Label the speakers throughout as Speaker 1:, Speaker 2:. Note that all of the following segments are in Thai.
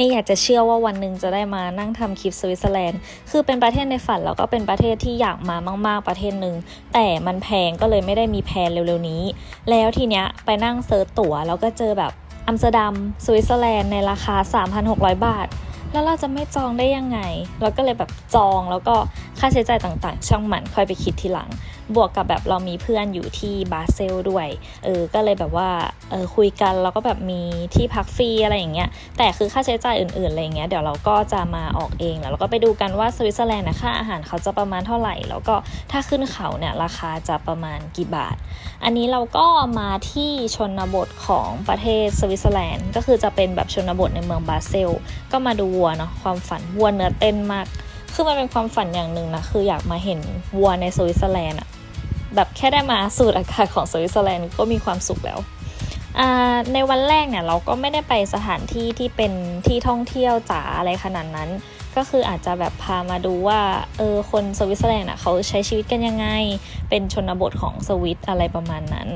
Speaker 1: ไม่อยากจะเชื่อว่าวันหนึ่งจะได้มานั่งทำคลิปสวิตเซอร์แลนด์ คือเป็นประเทศในฝันแล้วก็เป็นประเทศที่อยากมามาก ๆประเทศหนึ่งแต่มันแพงก็เลยไม่ได้มีแพลนเร็วๆนี้ แล้วทีเนี้ยไปนั่งเซิร์ชตั๋วแล้วก็เจอแบบอัมสเตอร์ดัมสวิตเซอร์แลนด์ในราคา 3,600 บาท แล้วเราจะไม่จองได้ยังไง เราก็เลยแบบจองแล้วก็ค่าใช้จ่ายต่างๆ ช่างมันค่อยไปคิดทีหลัง บวกกับแบบเรามีเพื่อนอยู่ที่บาเซลด้วย เออ ก็เลยแบบว่า เออ คุยกันแล้วก็แบบมีที่พักฟรีอะไรอย่างเงี้ย แต่คือค่าใช้จ่ายอื่นๆอะไรเงี้ย เดี๋ยวเราก็จะมาออกเอง แล้วเราก็ไปดูกันว่าสวิตเซอร์แลนด์นะค่าอาหารเขาจะประมาณเท่าไหร่ แล้วก็ถ้าขึ้นเขาเนี่ยราคาจะประมาณกี่บาท อันนี้เราก็มาที่ชนบทของประเทศสวิตเซอร์แลนด์ ก็คือจะเป็นแบบชนบทในเมืองบาเซล ก็มาดูวัวเนาะ ความฝันวัวเนื้อเต้นมาก คือมันเป็นความฝันอย่างหนึ่งนะ คืออยากมาเห็นวัวในสวิตเซอร์แลนด์อะ แบบแค่ได้มาสูดอากาศของสวิตเซอร์แลนด์ก็มีความสุขแล้ว ในวันแรกเนี่ยเราก็ไม่ได้ไปสถานที่ที่เป็นที่ท่องเที่ยวจ๋าอะไรขนาดนั้น ก็คืออาจจะแบบพามาดูว่าเออคนสวิตเซอร์แลนด์อะเขาใช้ชีวิตกันยังไง เป็นชนบทของสวิตอะไรประมาณนั้น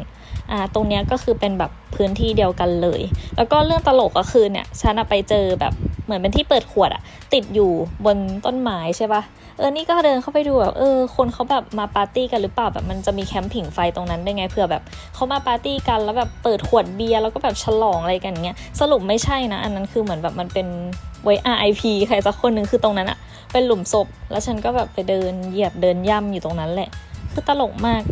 Speaker 1: อ่าตรงเนี้ยก็คือเป็นแบบพื้นที่เดียวกันเลย แล้วก็เรื่องตลกก็คือเนี่ยฉันไปเจอแบบเหมือนเป็นที่เปิดขวดอะติดอยู่บนต้นไม้ใช่ปะ เออนี่ก็เดินเข้าไปดูแบบเออคนเขาแบบมาปาร์ตี้กันหรือเปล่าแบบมันจะมีแคมป์ผิงไฟตรงนั้นได้ไงเผื่อแบบเขามาปาร์ตี้กันแล้วแบบเปิดขวดเบียร์แล้วก็แบบฉลองอะไรกันเงี้ยสรุปไม่ใช่นะ อันนั้นคือเหมือนแบบมันเป็นไว้ RIP ใครสักคนหนึ่งคือตรงนั้นอะเป็นหลุมศพ แล้วฉันก็แบบไปเดินเหยียบเดินย่ำอยู่ตรงนั้นแหละ คือตลกมาก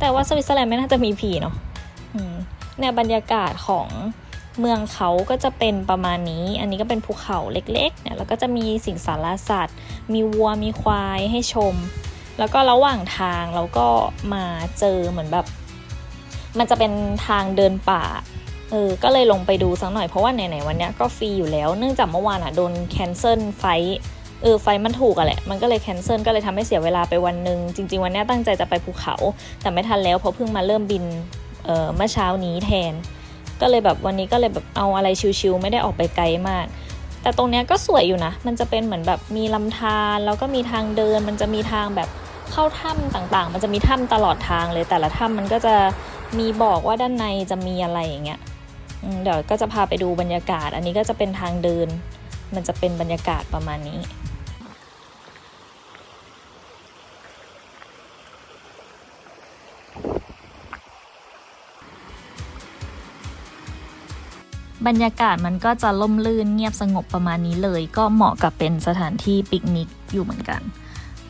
Speaker 1: แต่ว่าสวิตเซอร์แลนด์ไม่น่าจะมีผีเนาะเนี่ยบรรยากาศของ เมืองเขาก็จะเป็นประมาณนี้ อันนี้ก็เป็นภูเขาเล็กๆเนี่ยแล้วก็จะมีสิ่งสารสัตว์ มีวัวมีควายให้ชม แล้วก็ระหว่างทางเราก็มาเจอเหมือนแบบ มันจะเป็นทางเดินป่าเออก็เลยลงไปดูสักหน่อยเพราะว่าไหนๆวันเนี้ยก็ฟรีอยู่แล้วเนื่องจากเมื่อวานอะโดนแคนเซิลไฟเออไฟมันถูกอะแหละ มันก็เลยแคนเซิลก็เลยทำให้เสียเวลาไปวันหนึ่งจริง ๆ วันเนี้ยตั้งใจจะไปภูเขา แต่ไม่ทันแล้วเพราะเพิ่งมาเริ่มบินเออเมื่อเช้านี้แทน ก็เลยแบบวันนี้ก็เลยแบบเอาอะไรชิวๆไม่ได้ออกไปไกลมาก แต่ตรงเนี้ยก็สวยอยู่นะ มันจะเป็นเหมือนแบบมีลำธารแล้วก็มีทางเดิน มันจะมีทางแบบเข้าถ้ำต่างๆ มันจะมีถ้ำตลอดทางเลย แต่ละถ้ำมันก็จะมีบอกว่าด้านในจะมีอะไรอย่างเงี้ยเดี๋ยวก็จะพาไปดูบรรยากาศ อันนี้ก็จะเป็นทางเดิน มันจะเป็นบรรยากาศประมาณนี้ บรรยากาศมันก็จะล่มลื่นเงียบสงบประมาณนี้เลย ก็เหมาะกับเป็นสถานที่ปิกนิกอยู่เหมือนกัน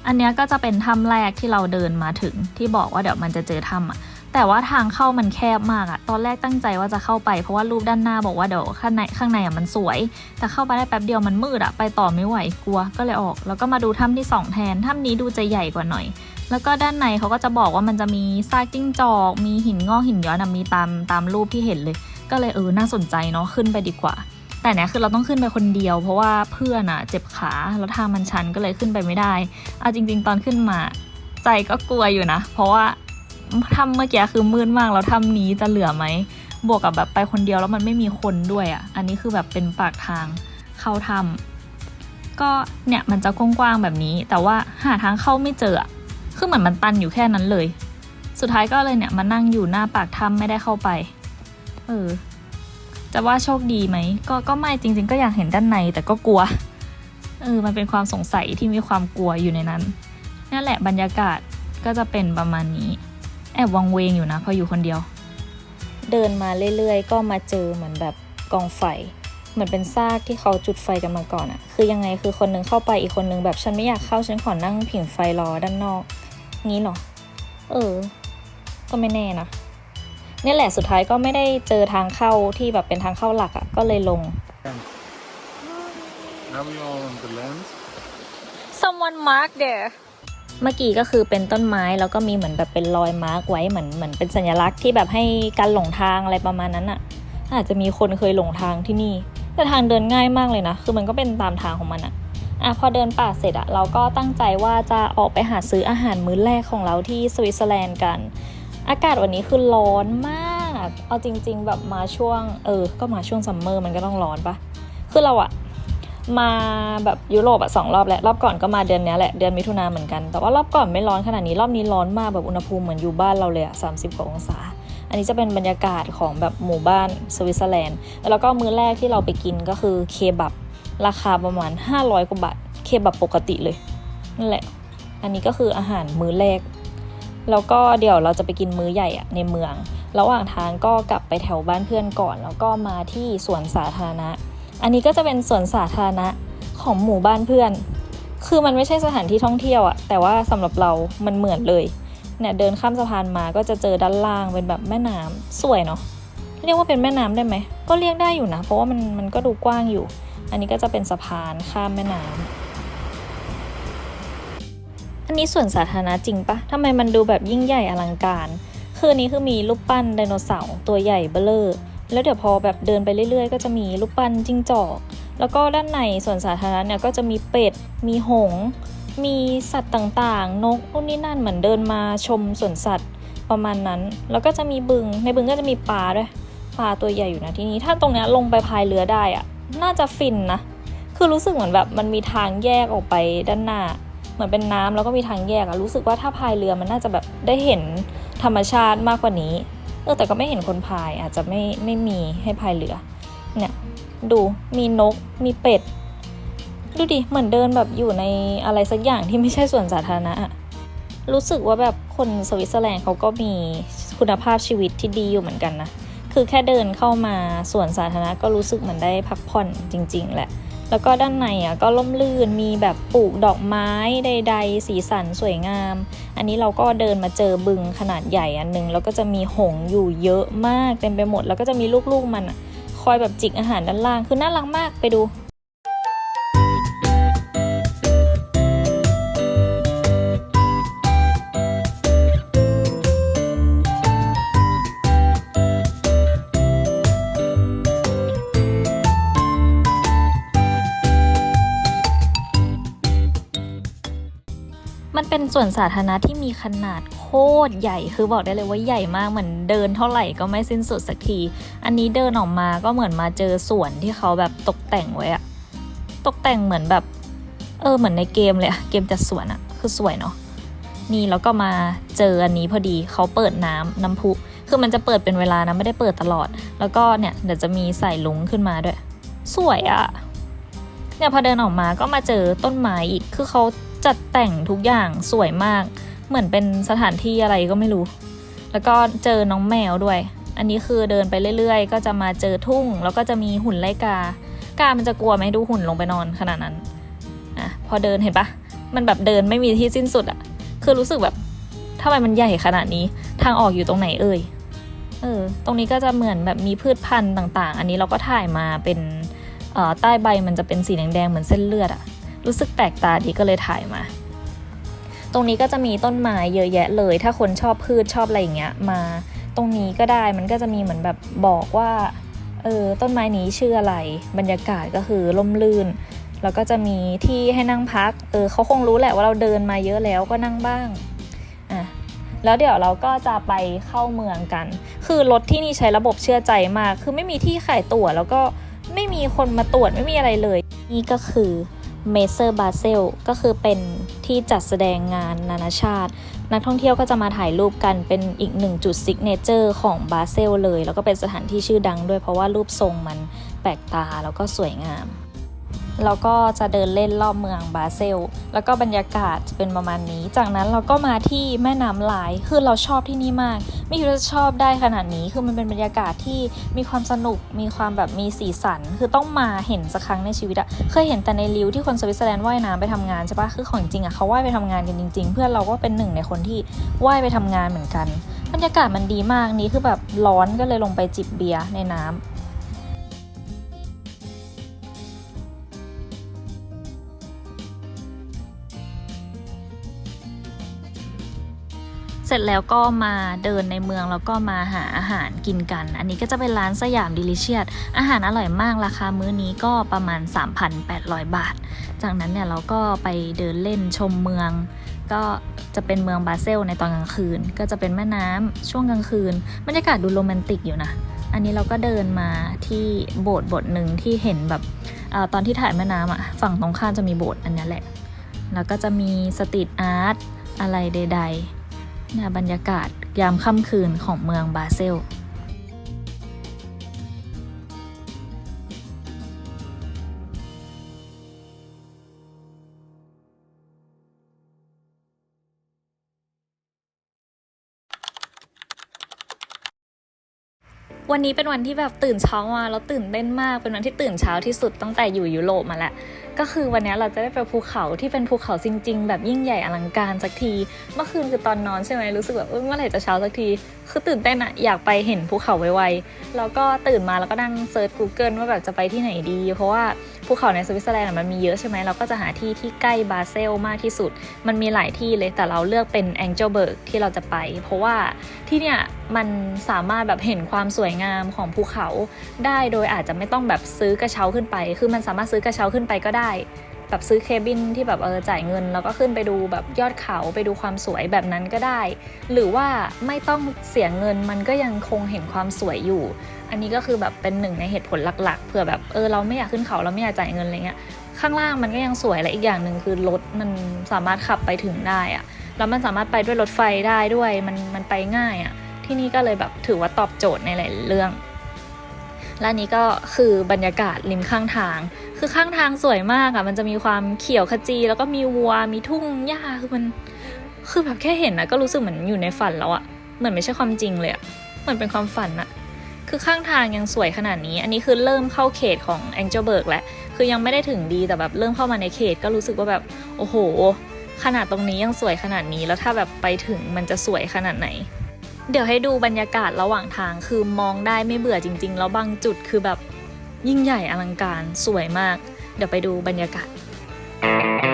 Speaker 1: อันนี้ก็จะเป็นถ้ำแรกที่เราเดินมาถึงที่บอกว่าเดี๋ยวมันจะเจอถ้ำอะแต่ว่าทางเข้ามันแคบมากอะตอนแรกตั้งใจว่าจะเข้าไปเพราะว่ารูปด้านหน้าบอกว่าเดี๋ยวข้างในข้างในอะมันสวย แต่เข้าไปได้แป๊บเดียวมันมืดอะไปต่อไม่ไหวกลัวก็เลยออก แล้วก็มาดูถ้ำที่สองแทนถ้ำนี้ดูจะใหญ่กว่าหน่อย แล้วก็ด้านในเขาก็จะบอกว่ามันจะมีซากจิ้งจอก มีหินงอกหินย้อนอะมีตามตามรูปที่เห็นเลย ก็เลยเออน่าสนใจเนาะขึ้นไปดีกว่า แต่เนี่ยคือเราต้องขึ้นไปคนเดียว เพราะว่าเพื่อนอะเจ็บขาแล้วทางมันชันก็เลยขึ้นไปไม่ได้เอาจริง ๆ ตอนขึ้นมาใจก็กลัวอยู่นะ เพราะว่าถ้ำเมื่อกี้คือมืดมากแล้วถ้ำนี้จะเหลือไหมบวกกับแบบไปคนเดียวแล้วมันไม่มีคนด้วยอะอันนี้คือแบบเป็นปากทางเข้าถ้ำก็เนี่ยมันจะกว้างๆแบบนี้ แต่ว่าหาทางเข้าไม่เจอคือเหมือนมันตันอยู่แค่นั้นเลย สุดท้ายก็เลยเนี่ยมานั่งอยู่หน้าปากถ้ำไม่ได้เข้าไป เออ จะว่าโชคดีไหม ก็ก็ไม่จริง ๆ ก็อยากเห็นด้านใน แต่ก็กลัว เออ มันเป็นความสงสัยที่มีความกลัวอยู่ในนั้นนั่นแหละบรรยากาศก็จะเป็นประมาณนี้ แอบวังเวงอยู่นะพออยู่คนเดียว เดินมาเรื่อยๆ ก็มาเจอเหมือนแบบกองไฟเหมือนเป็นซากที่เขาจุดไฟกันมาก่อนอะคือยังไงคือคนนึงเข้าไปอีกคนนึงแบบฉันไม่อยากเข้าฉันขอนั่งผิงไฟรอด้านนอก งี้เหรอเออ ก็ไม่แน่นะเนี่ยแหละสุดท้ายก็ไม่ได้เจอทางเข้าที่แบบเป็นทางเข้าหลักอะ่ะก็เลยลง
Speaker 2: Now we are on the land.
Speaker 1: someone mark there เมื่อกี้ก็คือเป็นต้นไม้แล้วก็มีเหมือนแบบเป็นรอยมาร์กไว้เหมือนเหมือนเป็นสัญลักษณ์ที่แบบให้การหลงทางอะไรประมาณนั้นอะ่ะ อาจจะมีคนเคยหลงทางที่นี่ แต่ทางเดินง่ายมากเลยนะ คือมันก็เป็นตามทางของมันอะอะพอเดินป่าเสร็จอะเราก็ตั้งใจว่าจะออกไปหาซื้ออาหารมื้อแรกของเราที่สวิตเซอร์แลนด์กัน อากาศวันนี้คือร้อนมาก เอาจริง ๆ แบบมาช่วง เออ ก็มาช่วงซัมเมอร์มันก็ต้องร้อนปะคือเราอะมาแบบยุโรปอะสองรอบแล้วรอบก่อนก็มาเดือนนี้แหละเดือนมิถุนาเหมือนกัน แต่ว่ารอบก่อนไม่ร้อนขนาดนี้รอบนี้ร้อนมากแบบอุณหภูมิเหมือนอยู่บ้านเราเลยอะสามสิบกว่าองศา อันนี้จะเป็นบรรยากาศของแบบหมู่บ้านสวิตเซอร์แลนด์ แล้วก็มื้อแรกที่เราไปกินก็คือเคบับราคาประมาณ 500กว่าบาทเคบับปกติเลยนั่นแหละ อันนี้ก็คืออาหารมื้อแรก แล้วก็เดี๋ยวเราจะไปกินมื้อใหญ่อะในเมือง ระหว่างทางก็กลับไปแถวบ้านเพื่อนก่อน แล้วก็มาที่สวนสาธารณะ อันนี้ก็จะเป็นสวนสาธารณะของหมู่บ้านเพื่อน คือมันไม่ใช่สถานที่ท่องเที่ยวอะแต่ว่าสำหรับเรา มันเหมือนเลย เนี่ยเดินข้ามสะพานมาก็จะเจอด้านล่างเป็นแบบแม่น้ำสวยเนาะ เรียกว่าเป็นแม่น้ำได้ไหม ก็เรียกได้อยู่นะ เพราะว่ามันมันก็ดูกว้างอยู่ อันนี้ก็จะเป็นสะพานข้ามแม่น้ำอั นนี้ส่วนสาธารณะจริงปะทำไมมันดูแบบยิ่งใหญ่อลังการ คือนี้คือมีรูปปั้นไดโนเสาร์ตัวใหญ่เบ้อเลอแล้วเดี๋ยวพอแบบเดินไปเรื่อยๆ ก็จะมีรูปปั้นจิ้งจอก แล้วก็ด้านในส่วนสาธารณะเนี่ยก็จะมีเป็ด มีหง มีสัตว์ต่างๆ นกนู่นนี่นั่นเหมือนเดินมาชมสวนสัตว์ประมาณนั้น แล้วก็จะมีบึง ในบึงก็จะมีปลาด้วย ปลาตัวใหญ่อยู่นะที่นี้ ถ้าตรงเนี้ยลงไปพายเรือได้อะน่าจะฟินนะ คือรู้สึกเหมือนแบบมันมีทางแยกออกไปด้านหน้า เหมือนเป็นน้ำแล้วก็มีทางแยกอะรู้สึกว่าถ้าพายเรือมันน่าจะแบบได้เห็นธรรมชาติมากกว่านี้เออแต่ก็ไม่เห็นคนพายอาจจะไม่ไม่มีให้พายเรือเนี่ยดูมีนกมีเป็ด ดูดิเหมือนเดินแบบอยู่ในอะไรสักอย่างที่ไม่ใช่ส่วนสาธารณะอะรู้สึกว่าแบบคนสวิตเซอร์แลนด์เขาก็มีคุณภาพชีวิตที่ดีอยู่เหมือนกันนะคือแค่เดินเข้ามาสวนสาธารณะก็รู้สึกเหมือนได้พักผ่อนจริง ๆ แหละ แล้วก็ด้านในอะก็ล่มลื่นมีแบบปลูกดอกไม้ใด ๆ สีสันสวยงาม อันนี้เราก็เดินมาเจอบึงขนาดใหญ่อันหนึงแล้วก็จะมีหงอยู่เยอะมากเต็มไปหมด แล้วก็จะมีลูกๆมันอะคอยแบบจิกอาหารด้านล่างคือน่ารักมากไปดู ส่วนสาธารณะที่มีขนาดโคตรใหญ่คือบอกได้เลยว่าใหญ่มากเหมือนเดินเท่าไหร่ก็ไม่สิ้นสุดสักที อันนี้เดินออกมาก็เหมือนมาเจอสวนที่เขาแบบตกแต่งไว้อะตกแต่งเหมือนแบบ เออเหมือนในเกมเลยอะเกมจัดสวนอะคือสวยเนาะนี่แล้วก็มาเจออันนี้พอดีเขาเปิดน้ำน้ำพุคือมันจะเปิดเป็นเวลานะไม่ได้เปิดตลอด แล้วก็เนี่ยเดี๋ยวจะมีใส่ลุงขึ้นมาด้วย สวยอะเนี่ยพอเดินออกมาก็มาเจอต้นไม้อีก คือเขา จัดแต่งทุกอย่างสวยมาก เหมือนเป็นสถานที่อะไรก็ไม่รู้ แล้วก็เจอน้องแมวด้วย อันนี้คือเดินไปเรื่อยๆ ก็จะมาเจอทุ่ง แล้วก็จะมีหุ่นไล่กา กา มันจะกลัวไหมดูหุ่นลงไปนอนขนาดนั้นอะพอเดินเห็นปะมันแบบเดินไม่มีที่สิ้นสุดอะคือรู้สึกแบบทำไมมันใหญ่ขนาดนี้ ทางออกอยู่ตรงไหนเอ่ยเออ ตรงนี้ก็จะเหมือนแบบมีพืชพันธุ์ต่าง ๆ อันนี้เราก็ถ่ายมาเป็นออใต้ใบมันจะเป็นสีแดงๆเหมือนเส้นเลือดอะ รู้สึกแปลกตาดีก็เลยถ่ายมา ตรงนี้ก็จะมีต้นไม้เยอะแยะเลย ถ้าคนชอบพืชชอบอะไรอย่างเงี้ยมา ตรงนี้ก็ได้มันก็จะมีเหมือนแบบบอกว่าเออต้นไม้นี้ชื่ออะไร บรรยากาศก็คือร่มรื่น แล้วก็จะมีที่ให้นั่งพัก เออเขาคงรู้แหละว่าเราเดินมาเยอะแล้วก็นั่งบ้างอะแล้วเดี๋ยวเราก็จะไปเข้าเมืองกัน คือรถที่นี่ใช้ระบบเชื่อใจมาก คือไม่มีที่ขายตั๋วแล้วก็ไม่มีคนมาตรวจไม่มีอะไรเลย นี่ก็คือ เมเซอร์บาเซลก็คือเป็นที่จัดแสดงงานนานาชาติ นักท่องเที่ยวก็จะมาถ่ายรูปกันเป็นอีกหนึ่งจุดซิกเนเจอร์ของบาเซลเลย แล้วก็เป็นสถานที่ชื่อดังด้วยเพราะว่ารูปทรงมันแปลกตาแล้วก็สวยงาม แล้วก็จะเดินเล่นรอบเมืองบาเซล แล้วก็บรรยากาศจะเป็นประมาณนี้ จากนั้นเราก็มาที่แม่น้ำลาย คือเราชอบที่นี่มาก ไม่คิดว่าจะชอบได้ขนาดนี้ คือมันเป็นบรรยากาศที่มีความสนุก มีความแบบมีสีสัน คือต้องมาเห็นสักครั้งในชีวิตอะเคยเห็นแต่ในริวที่คนสวิตเซอร์แลนด์ว่ายน้ำไปทำงานใช่ปะคือของจริงอะเขาว่ายไปทำงานกันจริง ๆ เพื่อนเราก็เป็นหนึ่งในคนที่ว่ายไปทำงานเหมือนกัน บรรยากาศมันดีมากนี่คือแบบร้อนก็เลยลงไปจิบเบียร์ในน้ำ ร็จแล้วก็มาเดินในเมืองแล้วก็มาหาอาหารกินกัน อันนี้ก็จะเป็นร้านสยามดิลิเชียสอาหารอร่อยมากราคามื้อนี้ก็ประมาณ 3,800 บาท จากนั้นเนี่ยเราก็ไปเดินเล่นชมเมือง ก็จะเป็นเมืองบาเซลในตอนกลางคืน ก็จะเป็นแม่น้ำช่วงกลางคืนบรรยากาศดูโรแมนติกอยู่นะอันนี้เราก็เดินมาที่โบสถ์โบสถ์หนึ่งที่เห็นแบบอตอนที่ถ่ายแม่น้ำอะฝั่งตรงข้ามจะมีโบสถ์อันนี้แหละ แล้วก็จะมีสตรีทอาร์ตอะไรใด ๆ นะบรรยากาศยามค่ำคืนของเมืองบาเซลวันนี้เป็นวันที่แบบตื่นเช้ามาแล้วตื่นเต้นมาก เป็นวันที่ตื่นเช้าที่สุดตั้งแต่อยู่ยุโรปมาแล้วก็คือวันนี้เราจะได้ไปภูเขาที่เป็นภูเขาจริง ๆ แบบยิ่งใหญ่อลังการสักที เมื่อคืนคือตอนนอนใช่ไหมรู้สึกแบบเมื่อไหร่จะเช้าสักที คือตื่นเต้นอะอยากไปเห็นภูเขาไวๆแล้วก็ตื่นมาแล้วก็นั่งเซิร์ช Google ว่าแบบจะไปที่ไหนดี เพราะว่าภูเขาในสวิตเซอร์แลนด์มันมีเยอะใช่ไหมเราก็จะหาที่ที่ใกล้บาเซลมากที่สุด มันมีหลายที่เลยแต่เราเลือกเป็นแองเจลเบิร์กที่เราจะไป เพราะว่าที่เนี่ยมันสามารถแบบเห็นความสวยงามของภูเขาได้โดยอาจจะไม่ต้องแบบซื้อกระเช้าขึ้นไป คือมันสามารถซื้อกระเช้าขึ้นไปก็ได้แบบซื้อเคบินที่แบบเออจ่ายเงิน แล้วก็ขึ้นไปดูแบบยอดเขาไปดูความสวยแบบนั้นก็ได้ หรือว่าไม่ต้องเสียเงินมันก็ยังคงเห็นความสวยอยู่ อันนี้ก็คือแบบเป็นหนึ่งในเหตุผลหลัก ๆเผื่อแบบเออเราไม่อยากขึ้นเขาเราไม่อยากจ่ายเงินอะไรเงี้ยข้างล่างมันก็ยังสวยและอีกอย่างหนึ่งคือรถมันสามารถขับไปถึงได้อะแล้วมันสามารถไปด้วยรถไฟได้ด้วยมันมันไปง่ายอะที่นี่ก็เลยแบบถือว่าตอบโจทย์ในหลายเรื่อง และนี้ก็คือบรรยากาศริมข้างทาง คือข้างทางสวยมากอะมันจะมีความเขียวขจี แล้วก็มีวัว มีทุ่งหญ้า คือมัน คือแบบแค่เห็นนะก็รู้สึกเหมือนอยู่ในฝันแล้วอะเหมือนไม่ใช่ความจริงเลยอะเหมือนเป็นความฝันอะคือข้างทางยังสวยขนาดนี้ อันนี้คือเริ่มเข้าเขตของแองเจิลเบิร์กแล้วคือยังไม่ได้ถึงดี แต่แบบเริ่มเข้ามาในเขตก็รู้สึกว่าแบบ โอ้โห ขนาดตรงนี้ยังสวยขนาดนี้ แล้วถ้าแบบไปถึงมันจะสวยขนาดไหน เดี๋ยวให้ดูบรรยากาศระหว่างทางคือมองได้ไม่เบื่อจริง ๆ แล้วบางจุดคือแบบยิ่งใหญ่อลังการสวยมาก เดี๋ยวไปดูบรรยากาศเร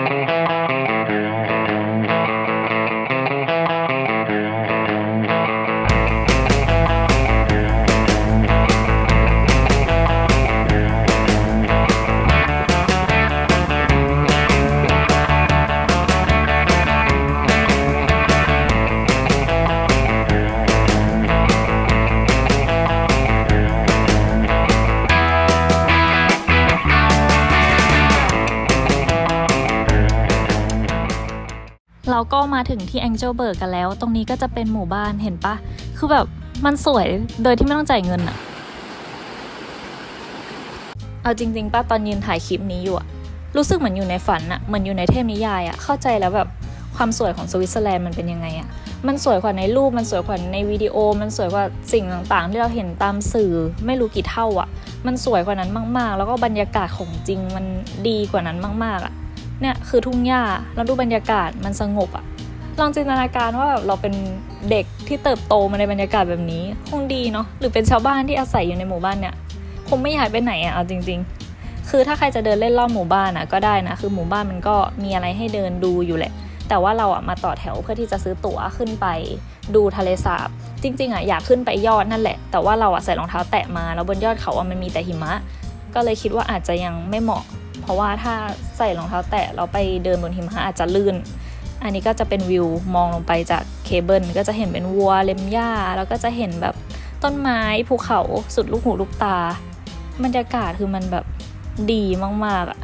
Speaker 1: ถึงที่แองเจิลเบิร์กกันแล้ว ตรงนี้ก็จะเป็นหมู่บ้านเห็นปะ คือแบบมันสวยโดยที่ไม่ต้องจ่ายเงินอะเอาจริงๆป้าตอนยืนถ่ายคลิปนี้อยู่อะรู้สึกเหมือนอยู่ในฝันอะเหมือนอยู่ในเทพนิยายอะเข้าใจแล้วแบบความสวยของสวิตเซอร์แลนด์มันเป็นยังไงอะมันสวยกว่าในรูปมันสวยกว่าในวิดีโอ มันสวยกว่าสิ่งต่างๆ ที่เราเห็นตามสื่อไม่รู้กี่เท่าอะมันสวยกว่านั้นมากๆ แล้วก็บรรยากาศของจริงมันดีกว่านั้นมากๆอะเนี่ยคือทุ่งหญ้าแล้วดูบรรยากาศมันสงบอะ ลองจินตนาการว่าแบบเราเป็นเด็กที่เติบโตมาในบรรยากาศแบบนี้คงดีเนาะหรือเป็นชาวบ้านที่อาศัยอยู่ในหมู่บ้านเนี่ยคงไม่ย้ายไปไหนอะเอาจริง ๆ คือถ้าใครจะเดินเล่นรอบหมู่บ้านอะก็ได้นะคือหมู่บ้านมันก็มีอะไรให้เดินดูอยู่แหละ แต่ว่าเราอะมาต่อแถวเพื่อที่จะซื้อตั๋วขึ้นไปดูทะเลสาบ จริง ๆอะอยากขึ้นไปยอดนั่นแหละ แต่ว่าเราอะใส่รองเท้าแตะมาแล้วบนยอดเขาอะมันมีแต่หิมะ ก็เลยคิดว่าอาจจะยังไม่เหมาะ เพราะว่าถ้าใส่รองเท้าแตะเราไปเดินบนหิมะอาจจะลื่น อันนี้ก็จะเป็นวิวมองลงไปจากเคเบิลก็จะเห็นเป็นวัวเล็มหญ้าแล้วก็จะเห็นแบบต้นไม้ภูเขาสุดลูกหูลูกตา บรรยากาศคือมันแบบดีมากๆอะ่ะ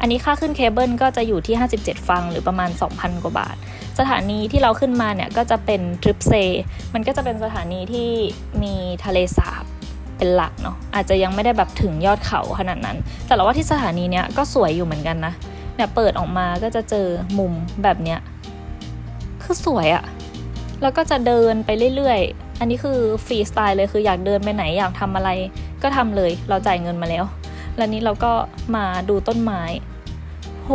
Speaker 1: อันนี้ค่าขึ้นเคเบิลก็จะอยู่ที่ 57 ฟังหรือประมาณ 2,000 กว่าบาท สถานีที่เราขึ้นมาเนี่ยก็จะเป็นทริปเซ มันก็จะเป็นสถานีที่มีทะเลสาบเป็นหลักเนาะอาจจะยังไม่ได้แบบถึงยอดเขาขนาดนั้น แต่เราว่าที่สถานีเนี้ยก็สวยอยู่เหมือนกันนะ เนี่ยเปิดออกมาก็จะเจอมุมแบบเนี้ยคือสวยอะแล้วก็จะเดินไปเรื่อยๆ อันนี้คือฟรีสไตล์เลยคืออยากเดินไปไหนอยากทำอะไรก็ทำเลยเราจ่ายเงินมาแล้ว แล้วนี้เราก็มาดูต้นไม้ โห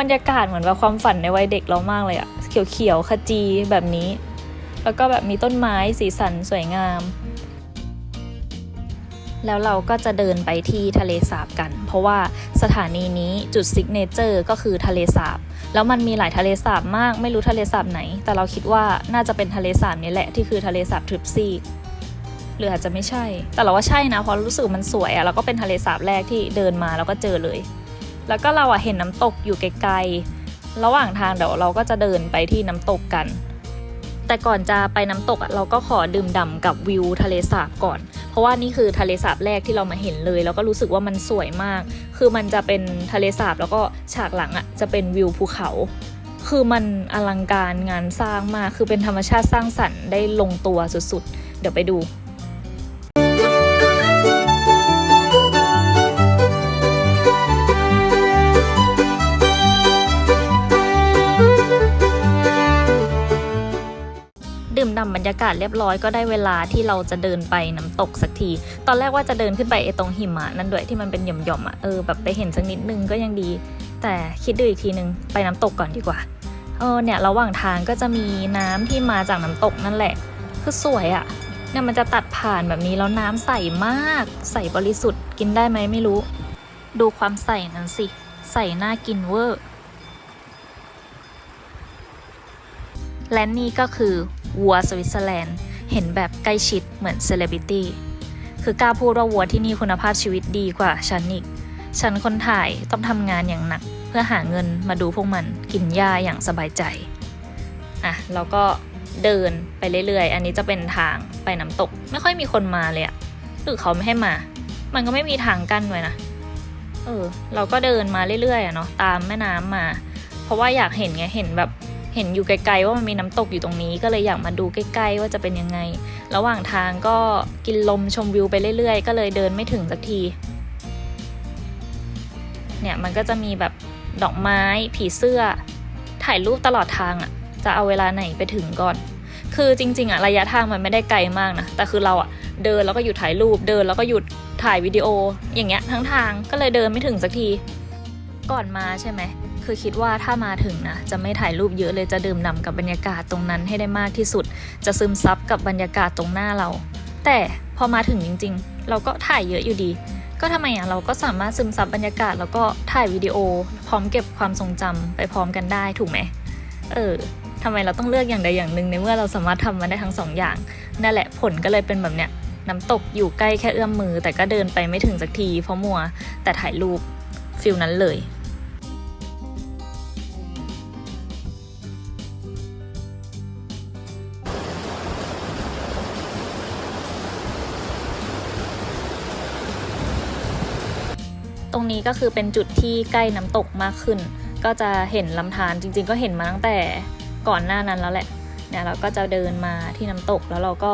Speaker 1: บรรยากาศเหมือนแบบความฝันในวัยเด็กเรามากเลยอะเขียวๆขจีแบบนี้ แล้วก็แบบมีต้นไม้สีสันสวยงาม แล้วเราก็จะเดินไปที่ทะเลสาบกัน เพราะว่าสถานีนี้จุดซิกเนเจอร์ก็คือทะเลสาบ แล้วมันมีหลายทะเลสาบมาก ไม่รู้ทะเลสาบไหน แต่เราคิดว่าน่าจะเป็นทะเลสาบนี้แหละที่คือทะเลสาบทริปซีหรืออาจจะไม่ใช่ แต่เราว่าใช่นะ เพราะรู้สึกมันสวยอะแล้วก็เป็นทะเลสาบแรกที่เดินมาแล้วก็เจอเลย แล้วก็เราอะเห็นน้ำตกอยู่ไกลๆ ระหว่างทางเดี๋ยวเราก็จะเดินไปที่น้ำตกกัน แต่ก่อนจะไปน้ำตกอะเราก็ขอดื่มด่ำกับวิวทะเลสาบก่อน เพราะว่านี่คือทะเลสาบแรกที่เรามาเห็นเลย แล้วก็รู้สึกว่ามันสวยมาก คือมันจะเป็นทะเลสาบแล้วก็ฉากหลังอะ่ะจะเป็นวิวภูเขา คือมันอลังการงานสร้างมาก คือเป็นธรรมชาติสร้างสรรค์ได้ลงตัวสุดๆ เดี๋ยวไปดูำบรรยากาศเรียบร้อยก็ได้เวลาที่เราจะเดินไปน้ำตกสักที ตอนแรกว่าจะเดินขึ้นไปไอ้ตรงหิมะนั่นด้วยที่มันเป็นหย่อมๆอะเออแบบไปเห็นสักนิดนึงก็ยังดี แต่คิดดูอีกทีนึงไปน้ำตกก่อนดีกว่าเออเนี่ยระหว่างทางก็จะมีน้ำที่มาจากน้ำตกนั่นแหละ คือสวยอะ่ะเนี่ยมันจะตัดผ่านแบบนี้แล้วน้ำใสมากใสบริสุทธิ์กินได้ไหมไม่รู้ ดูความใสนั้นสิ ใสน่ากินเวอร์ และนี่ก็คือวัวสวิตเซอร์แลนด์เห็นแบบใกล้ชิดเหมือนเซเลบริตี้คือกล้าพูดว่าวัวที่นี่คุณภาพชีวิตดีกว่าฉันอีก ฉันคนถ่ายต้องทำงานอย่างหนัก เพื่อหาเงินมาดูพวกมันกินหญ้าอย่างสบายใจ อะเราก็เดินไปเรื่อยๆ อันนี้จะเป็นทางไปน้ำตก ไม่ค่อยมีคนมาเลยอะหรือเขาไม่ให้มา มันก็ไม่มีทางกั้นไว้นะ เออ เราก็เดินมาเรื่อยๆอะเนาะตามแม่น้ำมา เพราะว่าอยากเห็นไงเห็นแบบ เห็นอยู่ไกลๆว่ามันมีน้ำตกอยู่ตรงนี้ ก็เลยอยากมาดูใกล้ๆว่าจะเป็นยังไง ระหว่างทางก็กินลมชมวิวไปเรื่อยๆ ก็เลยเดินไม่ถึงสักที เนี่ยมันก็จะมีแบบดอกไม้ผีเสื้อ ถ่ายรูปตลอดทางอะ่ะ จะเอาเวลาไหนไปถึงก่อน คือจริง ๆอะ่ะระยะทางมันไม่ได้ไกลมากนะ แต่คือเราอะ่ะเดินแล้วก็หยุดถ่ายรูป เดินแล้วก็หยุดถ่ายวิดีโอ อย่างเงี้ยทั้งทางก็เลยเดินไม่ถึงสักที ก่อนมาใช่ไหม คือคิดว่าถ้ามาถึงนะจะไม่ถ่ายรูปเยอะเลยจะดื่มด่ำกับบรรยากาศตรงนั้นให้ได้มากที่สุด จะซึมซับกับบรรยากาศตรงหน้าเรา แต่พอมาถึงจริง ๆ เราก็ถ่ายเยอะอยู่ดี ก็ทำไมอะเราก็สามารถซึมซับบรรยากาศแล้วก็ถ่ายวิดีโอ พร้อมเก็บความทรงจำไปพร้อมกันได้ถูกไหมเออทำไมเราต้องเลือกอย่างใดอย่างหนึ่งในเมื่อเราสามารถทำมันได้ทั้งสองอย่างนั่นแหละผลก็เลยเป็นแบบเนี้ยน้ำตกอยู่ใกล้แค่เอื้อมมือ แต่ก็เดินไปไม่ถึงสักทีเพราะมัว แต่ถ่ายรูปฟิลนั้นเลย ตรงนี้ก็คือเป็นจุดที่ใกล้น้ำตกมากขึ้น ก็จะเห็นลำธารจริง ๆ ก็เห็นมาตั้งแต่ก่อนหน้านั้นแล้วแหละเนี่ยเราก็จะเดินมาที่น้ำตกแล้วเราก็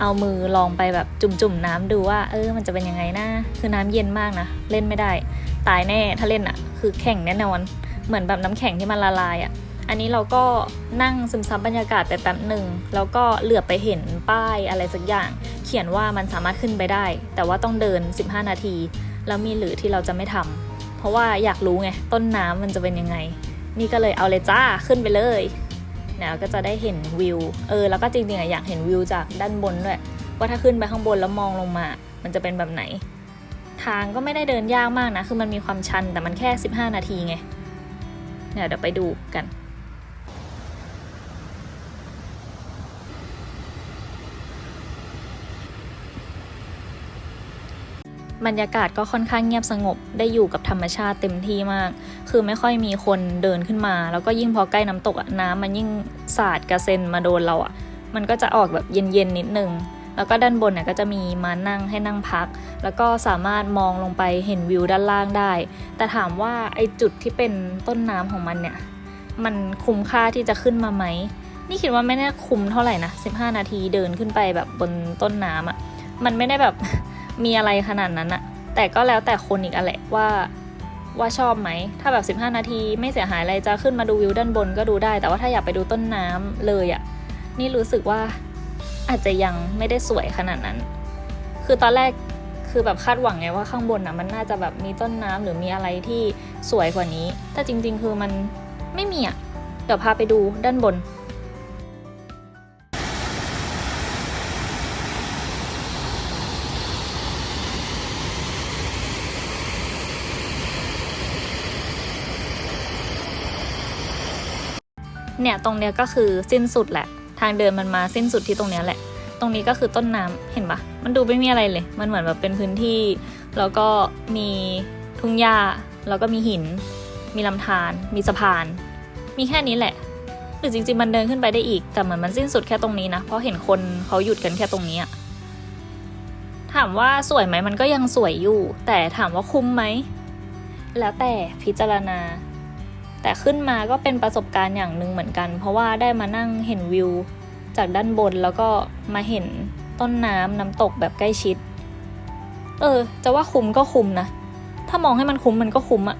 Speaker 1: เอามือลองไปแบบจุ่มๆน้ำดูว่า เออมันจะเป็นยังไงนะคือน้ำเย็นมากนะเล่นไม่ได้ ตายแน่ถ้าเล่นอะ่ะ คือแข็งแน่นอนเหมือนแบบน้ำแข็งที่มันละลายอะ่ะอันนี้เราก็นั่งซึมซับบรรยากาศไปแป๊บหนึ่งแล้วก็เหลือบไปเห็นป้ายอะไรสักอย่าง เขียนว่ามันสามารถขึ้นไปได้ แต่ว่าต้องเดิน 15 นาที แล้วมีหรือที่เราจะไม่ทำเพราะว่าอยากรู้ไงต้นน้ำมันจะเป็นยังไง นี่ก็เลยเอาเลยจ้าขึ้นไปเลยเนี่ยก็จะได้เห็นวิวเออแล้วก็จริงๆอะอยากเห็นวิวจากด้านบนด้วยว่าถ้าขึ้นไปข้างบนแล้วมองลงมา มันจะเป็นแบบไหน ทางก็ไม่ได้เดินยากมากนะ คือมันมีความชันแต่มันแค่ 15 นาทีไงเนี่ยเดี๋ยวไปดูกัน บรรยากาศก็ค่อนข้างเงียบสงบ ได้อยู่กับธรรมชาติเต็มที่มาก คือไม่ค่อยมีคนเดินขึ้นมา แล้วก็ยิ่งพอใกล้น้ำตกอะน้ำมันยิ่งสาดกระเซ็นมาโดนเราอะมันก็จะออกแบบเย็นๆนิดนึง แล้วก็ด้านบนเนี่ยก็จะมีมานั่งให้นั่งพัก แล้วก็สามารถมองลงไปเห็นวิวด้านล่างได้ แต่ถามว่าไอจุดที่เป็นต้นน้ำของมันเนี่ย มันคุ้มค่าที่จะขึ้นมาไหม นี่คิดว่าไม่น่าคุ้มเท่าไหร่นะ 15 นาทีเดินขึ้นไปแบบบนต้นน้ำอะมันไม่ได้แบบ มีอะไรขนาดนั้นอะแต่ก็แล้วแต่คนอีกอะแหละว่าว่าชอบไหม ถ้าแบบ 15 นาทีไม่เสียหายอะไรจะขึ้นมาดูวิวด้านบนก็ดูได้ แต่ว่าถ้าอยากไปดูต้นน้ำเลยอะนี่รู้สึกว่าอาจจะยังไม่ได้สวยขนาดนั้น คือตอนแรกคือแบบคาดหวังไงว่าข้างบนอะมันน่าจะแบบมีต้นน้ำหรือมีอะไรที่สวยกว่านี้ แต่จริง ๆ คือมันไม่มีอะเดี๋ยวพาไปดูด้านบน เนี่ยตรงเนี้ยก็คือสิ้นสุดแหละ ทางเดินมันมาสิ้นสุดที่ตรงเนี้ยแหละ ตรงนี้ก็คือต้นน้ำเห็นปะมันดูไม่มีอะไรเลย มันเหมือนแบบเป็นพื้นที่ แล้วก็มีทุ่งหญ้า แล้วก็มีหิน มีลำธารมีสะพาน มีแค่นี้แหละหรือจริงๆมันเดินขึ้นไปได้อีก แต่เหมือนมันสิ้นสุดแค่ตรงนี้นะ เพราะเห็นคนเขาหยุดกันแค่ตรงนี้อะถามว่าสวยไหมมันก็ยังสวยอยู่ แต่ถามว่าคุ้มไหม แล้วแต่พิจารณา แต่ขึ้นมาก็เป็นประสบการณ์อย่างหนึ่งเหมือนกัน เพราะว่าได้มานั่งเห็นวิว จากด้านบนแล้วก็มาเห็นต้นน้ำน้ำตกแบบใกล้ชิด เออ จะว่าคุ้มก็คุ้มนะ ถ้ามองให้มันคุ้มมันก็คุ้มอะ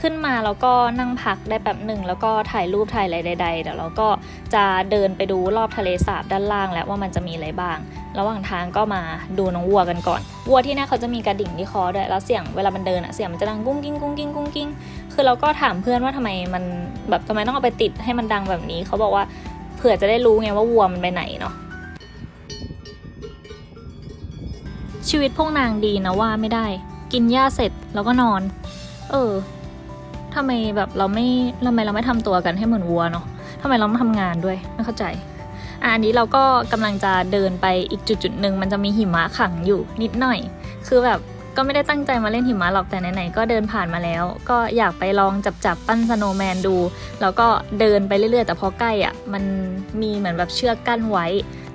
Speaker 1: ขึ้นมาแล้วก็นั่งพักได้แบบหนึ่งแล้วก็ถ่ายรูปถ่ายอะไรใดๆเดี๋ยวเราก็จะเดินไปดูรอบทะเลสาบด้านล่างแล้วว่ามันจะมีอะไรบ้าง ระหว่างทางก็มาดูน้องวัวกันก่อน วัวที่นี่ยเขาจะมีกระดิ่งที่คอด้วย แล้วเสียงเวลามันเดินอะเสียงมันจะดังกุ้งกิ้งกุ้งกิ้งกุ้งกิ้ง คือเราก็ถามเพื่อนว่าทำไมมันแบบทำไมต้องเอาไปติดให้มันดังแบบนี้ เขาบอกว่าเผื่อจะได้รู้ไงว่าวัวมันไปไหนเนาะ ชีวิตพวกนางดีนะว่าไม่ได้ กินหญ้าเสร็จแล้วก็นอน เออทำไมแบบเราไม่ทำไมเราไม่ทำตัวกันให้เหมือนวัวเนาะทำไมเราต้องทำงานด้วยไม่เข้าใจ อันนี้เราก็กำลังจะเดินไปอีกจุดจุดหนึ่งมันจะมีหิมะขังอยู่นิดหน่อย คือแบบก็ไม่ได้ตั้งใจมาเล่นหิมะหรอกแต่ไหนๆก็เดินผ่านมาแล้ว ก็อยากไปลองจับจับปั้นสโนว์แมนดู แล้วก็เดินไปเรื่อยๆ แต่พอใกล้อะมันมีเหมือนแบบเชือกกั้นไว้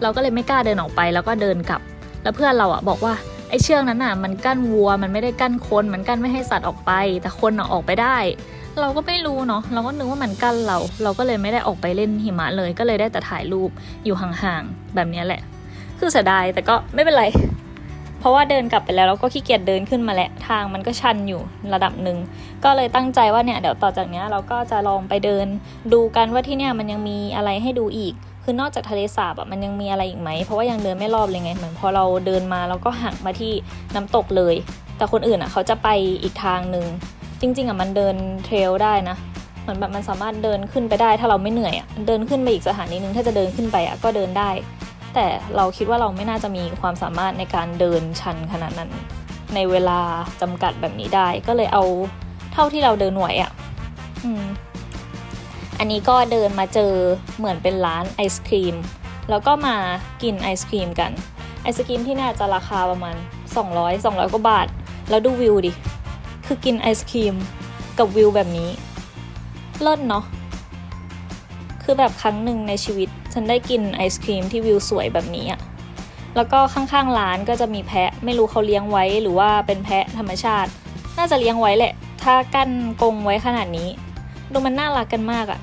Speaker 1: เราก็เลยไม่กล้าเดินออกไปแล้วก็เดินกลับ แล้วเพื่อนเราอะบอกว่าไอ้เชือกนั้นอะมันกั้นวัวมันไม่ได้กั้นคนมันกั้นไม่ให้สัตว์ออกไป แต่คนอะออกไปได้ เราก็ไม่รู้เนาะเราก็นึกว่ามันกั้นเรา เราก็เลยไม่ได้ออกไปเล่นหิมะเลย ก็เลยได้แต่ถ่ายรูปอยู่ห่างๆแบบนี้แหละ คือเสียดายแต่ก็ไม่เป็นไร เพราะว่าเดินกลับไปแล้วเราก็ขี้เกียจเดินขึ้นมาแหละทางมันก็ชันอยู่ระดับหนึ่งก็เลยตั้งใจว่าเนี่ยเดี๋ยวต่อจากเนี้ยเราก็จะลองไปเดิน ดูกันว่าที่เนี่ยมันยังมีอะไรให้ดูอีกคือนอกจากทะเลสาบอะมันยังมีอะไรอีกไหม เพราะว่ายังเดินไม่รอบเลยไงเหมือนพอเราเดินมาเราก็หักมาที่น้ำตกเลย แต่คนอื่นอะเขาจะไปอีกทางหนึ่ง จริงๆอะมันเดินเทรลได้นะเหมือนแบบมันสามารถเดินขึ้นไปได้ ถ้าเราไม่เหนื่อยอะเดินขึ้นไปอีกสถานีหนึ่งถ้าจะเดินขึ้นไปอะก็เดินได้ แต่เราคิดว่าเราไม่น่าจะมีความสามารถในการเดินชันขนาดนั้น ในเวลาจำกัดแบบนี้ได้ ก็เลยเอาเท่าที่เราเดินไหวอะอืมอันนี้ก็เดินมาเจอเหมือนเป็นร้านไอศครีม แล้วก็มากินไอศครีมกันไอศครีมที่น่าจะราคาประมาณ 200 200กว่าบาท แล้วดูวิวดิ คือกินไอศครีมกับวิวแบบนี้ เลิศเนาะ คือแบบครั้งหนึ่งในชีวิต ฉันได้กินไอศครีมที่วิวสวยแบบนี้อะแล้วก็ข้างๆร้านก็จะมีแพะ ไม่รู้เขาเลี้ยงไว้หรือว่าเป็นแพะธรรมชาติ น่าจะเลี้ยงไว้แหละ ถ้ากั้นกรงไว้ขนาดนี้ ดูมันน่ารักกันมากอะ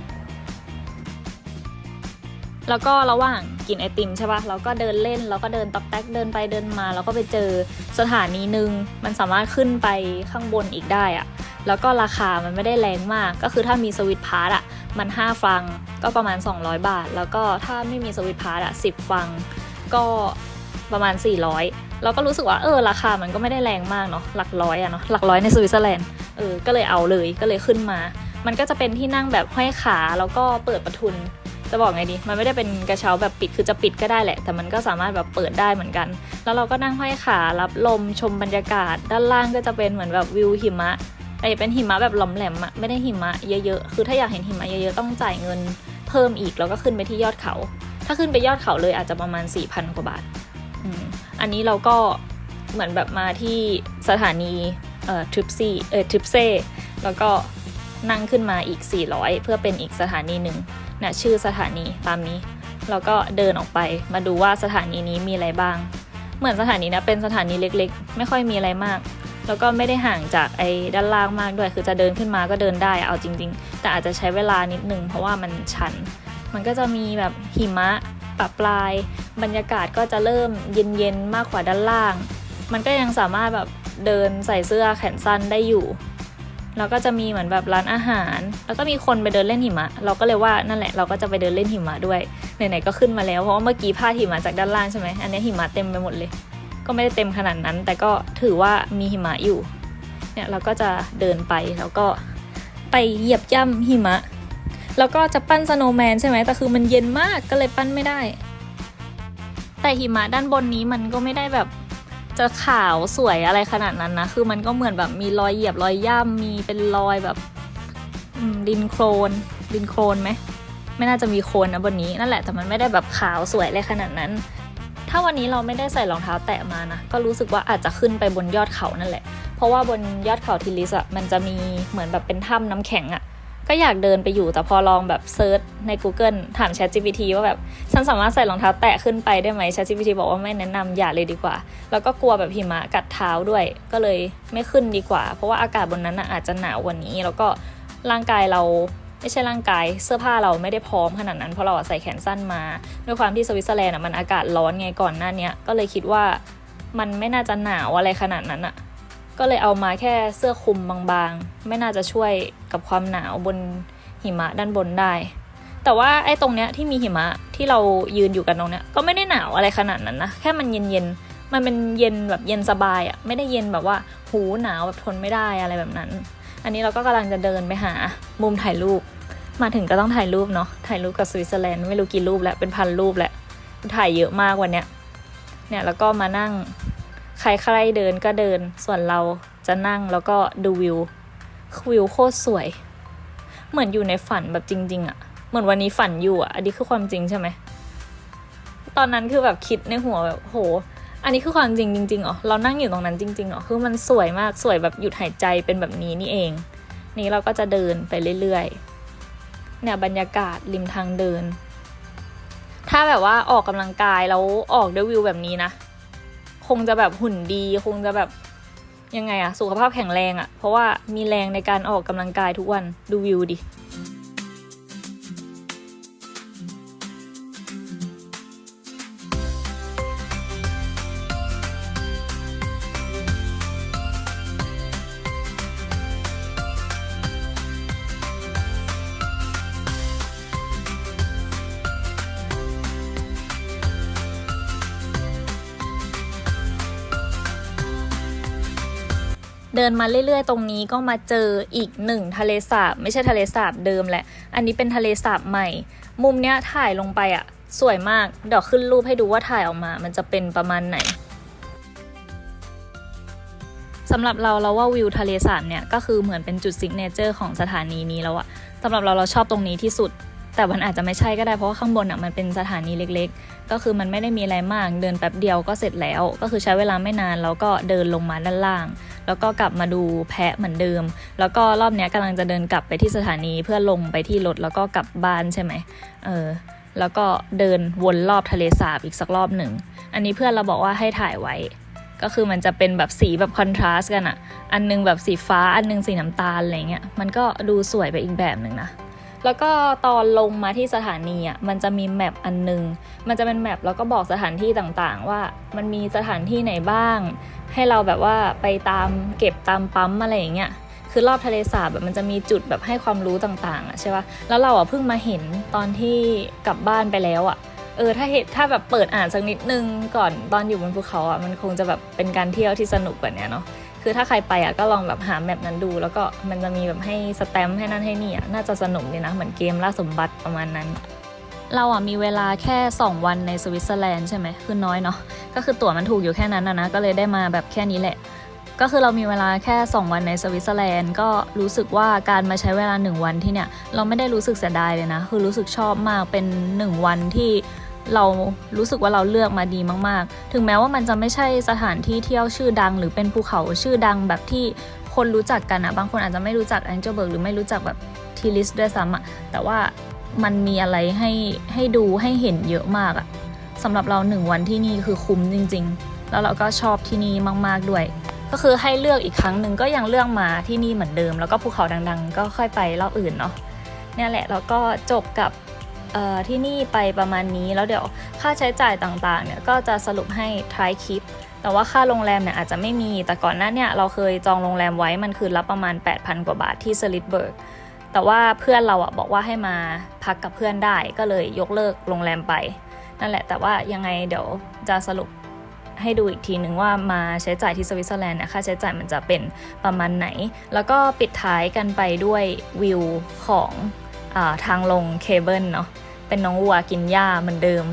Speaker 1: แล้วก็ระหว่างกินไอติมใช่ปะเราก็เดินเล่นเราก็เดินตอกแตกเดินไปเดินมาแล้วก็ไปเจอสถานีหนึ่งมันสามารถขึ้นไปข้างบนอีกได้อะแล้วก็ราคามันไม่ได้แรงมาก ก็คือถ้ามีสวิตพาร์ตอะมัน 5 ฟังก็ประมาณ 200 บาท แล้วก็ถ้าไม่มีสวิตพาร์ตอะ10 ฟังก็ประมาณ 400 เราก็รู้สึกว่าเออราคามันก็ไม่ได้แรงมากเนาะหลักร้อยอะเนาะหลักร้อยในสวิตเซอร์แลนด์เออก็เลยเอาเลยก็เลยขึ้นมา มันก็จะเป็นที่นั่งแบบห้อยขาแล้วก็เปิดประทุน จะบอกไงดี มันไม่ได้เป็นกระเช้าแบบปิดคือจะปิดก็ได้แหละ แต่มันก็สามารถแบบเปิดได้เหมือนกัน แล้วเราก็นั่งห้อยขารับลมชมบรรยากาศ ด้านล่างก็จะเป็นเหมือนแบบวิวหิมะแต่เป็นหิมะแบบหลอมแหลมอะไม่ได้หิมะเยอะๆ คือถ้าอยากเห็นหิมะเยอะๆต้องจ่ายเงินเพิ่มอีกแล้วก็ขึ้นไปที่ยอดเขา ถ้าขึ้นไปยอดเขาเลยอาจจะประมาณ4,000กว่าบาทออันนี้เราก็เหมือนแบบมาที่สถานีเอ่อทริปซี่เอ่อทริปเซ่แล้วก็นั่งขึ้นมาอีก 400 เพื่อเป็นอีกสถานีหนึ่ง เนี่ยชื่อสถานีตามนี้ แล้วก็เดินออกไปมาดูว่าสถานีนี้มีอะไรบ้าง เหมือนสถานีนะเป็นสถานีเล็กๆ ไม่ค่อยมีอะไรมาก แล้วก็ไม่ได้ห่างจากไอ้ด้านล่างมากด้วย คือจะเดินขึ้นมาก็เดินได้เอาจริง ๆ แต่อาจจะใช้เวลานิดนึงเพราะว่ามันชัน มันก็จะมีแบบหิมะปะปลาย บรรยากาศก็จะเริ่มเย็นๆมากกว่าด้านล่าง มันก็ยังสามารถแบบเดินใส่เสื้อแขนสั้นได้อยู่ แล้วก็จะมีเหมือนแบบร้านอาหาร แล้วก็มีคนไปเดินเล่นหิมะ เราก็เลยว่านั่นแหละเราก็จะไปเดินเล่นหิมะด้วยไหนๆก็ขึ้นมาแล้วเพราะว่าเมื่อกี้พาดหิมะจากด้านล่างใช่ไหมอันนี้หิมะเต็มไปหมดเลย ก็ไม่ได้เต็มขนาดนั้น แต่ก็ถือว่ามีหิมะอยู่เนี่ยเราก็จะเดินไปแล้วก็ไปเหยียบย่ำหิมะ แล้วก็จะปั้นสโนว์แมนใช่ไหมแต่คือมันเย็นมากก็เลยปั้นไม่ได้ แต่หิมะด้านบนนี้มันก็ไม่ได้แบบ จะขาวสวยอะไรขนาดนั้นนะ คือมันก็เหมือนแบบมีรอยเหยียบรอยย่ำมีเป็นรอยแบบดินโครนดินโครนไหม ไม่น่าจะมีโคลนนะบนนี้นั่นแหละแต่มันไม่ได้แบบขาวสวยอะไรขนาดนั้น ถ้าวันนี้เราไม่ได้ใส่รองเท้าแตะมานะ ก็รู้สึกว่าอาจจะขึ้นไปบนยอดเขานั่นแหละ เพราะว่าบนยอดเขาทิลิสอะมันจะมีเหมือนแบบเป็นถ้ำน้ำแข็งอะ ก็อยากเดินไปอยู่แต่พอลองแบบเซิร์ชใน Google ถาม ChatGPT ว่าแบบฉันสามารถใส่รองเท้าแตะขึ้นไปได้ไหม ChatGPT บอกว่าไม่แนะนำอย่าเลยดีกว่า แล้วก็กลัวแบบหิมะกัดเท้าด้วย ก็เลยไม่ขึ้นดีกว่า เพราะว่าอากาศบนนั้นอะอาจจะหนาวกว่านี้ แล้วก็ร่างกายเราไม่ใช่ร่างกายเสื้อผ้าเราไม่ได้พร้อมขนาดนั้น เพราะเราใส่แขนสั้นมา ด้วยความที่สวิตเซอร์แลนด์มันอากาศร้อนไงก่อนหน้าเนี้ยก็เลยคิดว่ามันไม่น่าจะหนาวอะไรขนาดนั้นอะ ก็เลยเอามาแค่เสื้อคลุมบางๆ ไม่น่าจะช่วยกับความหนาวบนหิมะด้านบนได้ แต่ว่าไอ้ตรงเนี้ยที่มีหิมะที่เรายืนอยู่กันตรงเนี้ยก็ไม่ได้หนาวอะไรขนาดนั้นนะแค่มันเย็นๆมันเป็นเย็นแบบเย็นสบายอะ่ะไม่ได้เย็นแบบว่าหูหนาวแบบทนไม่ได้อะไรแบบนั้น อันนี้เราก็กำลังจะเดินไปหามุมถ่ายรูป มาถึงก็ต้องถ่ายรูปเนาะถ่ายรูปกับสวิตเซอร์แลนด์ไม่รู้กี่รูปแล้วเป็นพันรูปแหละถ่ายเยอะมากวันเนี้ยเนี่ยแล้วก็มานั่ง ใครใครเดินก็เดิน ส่วนเราจะนั่งแล้วก็ดูวิว วิวโคตรสวย เหมือนอยู่ในฝันแบบจริง ๆอะเหมือนวันนี้ฝันอยู่อะอันนี้คือความจริงใช่ไหม ตอนนั้นคือแบบคิดในหัวแบบโห อันนี้คือความจริงจริงๆเหรอ เรานั่งอยู่ตรงนั้นจริงๆเหรอ คือมันสวยมาก สวยแบบหยุดหายใจเป็นแบบนี้นี่เอง นี่เราก็จะเดินไปเรื่อยๆ เนี่ยบรรยากาศริมทางเดิน ถ้าแบบว่าออกกำลังกายแล้วออกด้วยวิวแบบนี้นะ คงจะแบบหุ่นดี คงจะแบบยังไงอะสุขภาพแข็งแรงอะเพราะว่ามีแรงในการออกกำลังกายทุกวันดูวิวดิ ดินมาเรื่อยๆ ตรงนี้ก็มาเจออีกหนึ่งทะเลสาบไม่ใช่ทะเลสาบเดิมแหละ อันนี้เป็นทะเลสาบใหม่ มุมเนี้ยถ่ายลงไปอะสวยมากเดี๋ยวขึ้นรูปให้ดูว่าถ่ายออกมา มันจะเป็นประมาณไหนสำหรับเราเราว่าวิวทะเลสาบเนี่ยก็คือเหมือนเป็นจุดซิกเนเจอร์ของสถานีนี้แล้วอะสำหรับเราเราชอบตรงนี้ที่สุด แต่มันอาจจะไม่ใช่ก็ได้เพราะว่าข้างบนอะมันเป็นสถานีเล็ก ๆ ก็คือมันไม่ได้มีอะไรมาก เดินแป๊บเดียวก็เสร็จแล้ว ก็คือใช้เวลาไม่นานแล้วก็เดินลงมาด้านล่าง แล้วก็กลับมาดูแพะเหมือนเดิม แล้วก็รอบนี้ยกำลังจะเดินกลับไปที่สถานีเพื่อลงไปที่รถแล้วก็กลับบ้านใช่ไหมเออแล้วก็เดินวนรอบทะเลสาบอีกสักรอบหนึ่ง อันนี้เพื่อนเราบอกว่าให้ถ่ายไว้ ก็คือมันจะเป็นแบบสีแบบคอนทราสต์กันอะอันนึงแบบสีฟ้าอันนึงสีน้ำตาลอะไรเงี้ย มันก็ดูสวยไปอีกแบบหนึ่งนะ แล้วก็ตอนลงมาที่สถานีอะ มันจะมีแมปอันนึง มันจะเป็นแมปแล้วก็บอกสถานที่ต่างๆ ว่ามันมีสถานที่ไหนบ้าง ให้เราแบบว่าไปตามเก็บตามปั๊มอะไรอย่างเงี้ยคือรอบทะเลสาบแบบมันจะมีจุดแบบให้ความรู้ต่างๆอะใช่ปะแล้วเราอะเพิ่งมาเห็นตอนที่กลับบ้านไปแล้วอะเออถ้าเห็นถ้าแบบเปิดอ่านสักนิดนึงก่อนตอนอยู่บนภูเขาอะมันคงจะแบบเป็นการเที่ยวที่สนุกกว่านี้เนาะคือถ้าใครไปอะก็ลองแบบหาแมปนั้นดู แล้วก็มันจะมีแบบให้สแตมป์ให้นั่นให้นี่อะน่าจะสนุกดีนะเหมือนเกมล่าสมบัติประมาณนั้น เราอะมีเวลาแค่ 2 วันในสวิตเซอร์แลนด์ใช่ไหมคือน้อยเนาะก็คือตั๋วมันถูกอยู่แค่นั้นนะนะก็เลยได้มาแบบแค่นี้แหละ ก็คือเรามีเวลาแค่ 2 วันในสวิตเซอร์แลนด์ก็รู้สึกว่าการมาใช้เวลา 1 วันที่เนี่ยเราไม่ได้รู้สึกเสียดายเลยนะ คือรู้สึกชอบมากเป็น 1 วันที่เรารู้สึกว่าเราเลือกมาดีมากๆ ถึงแม้ว่ามันจะไม่ใช่สถานที่เที่ยวชื่อดัง หรือเป็นภูเขาชื่อดังแบบที่คนรู้จักกันอะบางคนอาจจะไม่รู้จักแองเจลเบิร์กหรือไม่รู้จักแบบทีลิสด้วยซ้ำอะแต่ว่า มันมีอะไรให้ให้ดูให้เห็นเยอะมากอะสำหรับเราหนึ่งวันที่นี่คือคุ้มจริง ๆ แล้วเราก็ชอบที่นี่มากๆด้วย ก็คือให้เลือกอีกครั้งหนึ่งก็ยังเลือกมาที่นี่เหมือนเดิม แล้วก็ภูเขาดังๆ ก็ค่อยไปรอบอื่นเนาะเนี่ยแหละแล้วก็จบกับที่นี่ไปประมาณนี้แล้วเดี๋ยวค่าใช้จ่ายต่างๆเนี่ยก็จะสรุปให้ท้ายคลิป แต่ว่าค่าโรงแรมเนี่ยอาจจะไม่มี แต่ก่อนหน้าเนี่ยเราเคยจองโรงแรมไว้มันคือรับประมาณ 8,000 กว่าบาทที่สลิดเบิร์ก แต่ว่าเพื่อนเราอะบอกว่าให้มาพักกับเพื่อนได้ก็เลยยกเลิกโรงแรมไป นั่นแหละแต่ว่ายังไงเดี๋ยวจะสรุปให้ดูอีกทีหนึ่งว่ามาใช้จ่ายที่สวิตเซอร์แลนด์นี่ยค่าใช้จ่ายมันจะเป็นประมาณไหน แล้วก็ปิดท้ายกันไปด้วยวิวของอทางลงเคเบิลเนาะเป็นน้องวัวกินหญ้าเหมือนเดิม